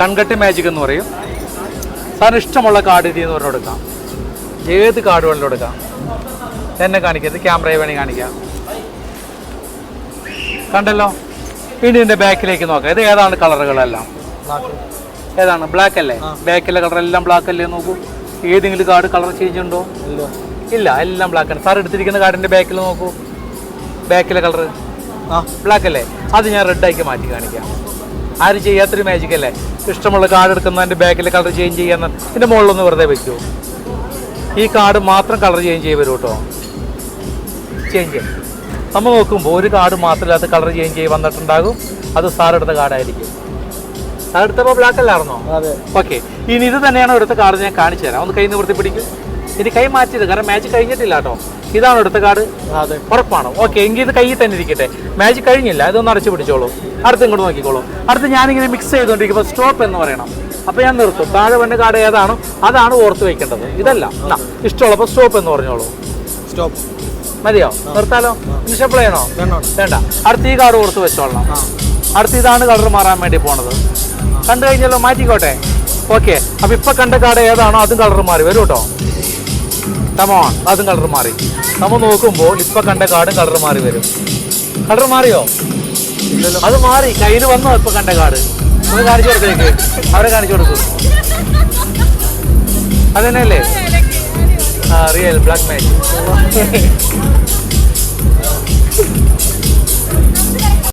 കൺകട്ടി magic എന്ന് പറയും. സാറിന് ഇഷ്ടമുള്ള കാർഡ് ഇതിൽ നിന്ന് എടുക്കാം. കൊടുക്കാം ഏത് കാർഡ് വേണമെങ്കിലും എടുക്കാം. എന്നെ കാണിക്കരുത് ക്യാമറയെ വേണമെങ്കിൽ കാണിക്കാം. കണ്ടല്ലോ? ഇനി ഇതിന്റെ ബാക്കിലേക്ക് നോക്കാം. ഇത് ഏതാണ് കളറുകളെല്ലാം ഏതാണ്? ബ്ലാക്ക് അല്ലേ? ബാക്കിലെ കളർ എല്ലാം ബ്ലാക്ക് അല്ലേ നോക്കൂ. ഏതെങ്കിലും കാർഡ് കളർ ചേഞ്ച് ഉണ്ടോ? ഇല്ല. എല്ലാം ബ്ലാക്ക് ആണ്. സാർ എടുത്തിരിക്കുന്ന കാർഡിന്റെ ബാക്കിൽ നോക്കൂ. ബാക്കിലെ കളർ ആ. ബ്ലാക്ക് അല്ലേ? അത് ഞാൻ റെഡ് ആക്കി മാറ്റി കാണിക്കാം. ആരും ചെയ്യാത്തൊരു മാജിക് അല്ലേ? ഇഷ്ടമുള്ള കാർഡ് എടുക്കുന്നതിന്റെ ബാക്കിൽ കളർ ചേഞ്ച് ചെയ്യാൻ ഇതിന്റെ മുകളിലൊന്ന് വെറുതെ വെക്കൂ. ഈ കാർഡ് മാത്രം കളർ ചേഞ്ച് ചെയ്ത് വരും കേട്ടോ ചേഞ്ച് ചെയ്യും. നമ്മൾ നോക്കുമ്പോൾ ഒരു കാർഡ് മാത്രമില്ലാത്ത കളർ ചേഞ്ച് ചെയ്ത് വന്നിട്ടുണ്ടാകും. അത് സാർ എടുത്ത കാർഡായിരിക്കും സാർ എടുത്തപ്പോൾ ബ്ലാക്ക് അല്ലായിരുന്നോ? അതെ. ഓക്കെ ഇനി ഇത് തന്നെയാണ് എടുത്ത കാർഡ് ഞാൻ കാണിച്ചു തരാം. ഒന്ന് കൈ നിവർത്തി പിടിക്കും. ഇനി കൈ മാറ്റിയത് കാരണം മാച്ച് കഴിഞ്ഞിട്ടില്ല കേട്ടോ ഇതാണ് എടുത്ത കാർഡ്. അതെ. ഉറപ്പാണ്. ഓക്കെ എങ്കിൽ ഇത് കയ്യിൽ തന്നെ ഇരിക്കട്ടെ. മാജിക് കഴിഞ്ഞില്ല ഇതൊന്ന് അടച്ചു പിടിച്ചോളൂ. അടുത്ത് ഇങ്ങോട്ട് നോക്കിക്കോളൂ. അടുത്ത് ഞാനിങ്ങനെ മിക്സ് ചെയ്തുകൊണ്ടിരിക്കുമ്പോൾ സ്റ്റോപ്പ് എന്ന് പറയണം. അപ്പോൾ ഞാൻ നിർത്തും. താഴെ വന്ന കാർഡ് ഏതാണോ? അതാണ് ഓർത്ത് വെക്കേണ്ടത്. ഇതല്ല. എന്നാ ഇഷ്ടമുള്ളപ്പോൾ സ്റ്റോപ്പ് എന്ന് പറഞ്ഞോളൂ. സ്റ്റോപ്പ് മതിയോ? നിർത്താലോ? ഷഫിൾ ചെയ്യണോ? വേണോ വേണ്ട. അടുത്ത ഈ കാർഡ് ഓർത്ത് വെച്ചോളണം. അടുത്ത് അടുത്ത ഇതാണ് കളർ മാറാൻ വേണ്ടി പോണത്. കണ്ടു കഴിഞ്ഞല്ലോ മാറ്റിക്കോട്ടെ. ഓക്കെ. അപ്പൊ ഇപ്പൊ കണ്ട കാർഡ് ഏതാണോ അതും കളർ മാറി. വരും കേട്ടോ കമോൺ അതും കളർ മാറി. നമ്മ നോക്കുമ്പോൾ ഇപ്പൊ കണ്ട കാർഡും കളർ മാറി വരും. കളർ മാറിയോ? അത് മാറി. കയ്യിൽ വന്നോ ഇപ്പൊ കണ്ട കാർഡ് ഒന്ന് കാണിച്ചു കൊടുത്തേക്ക് അവരെ കാണിച്ചു കൊടുക്കും. അതന്നെയല്ലേ? ആ റിയൽ ബ്ലാക്ക് മാച്ച്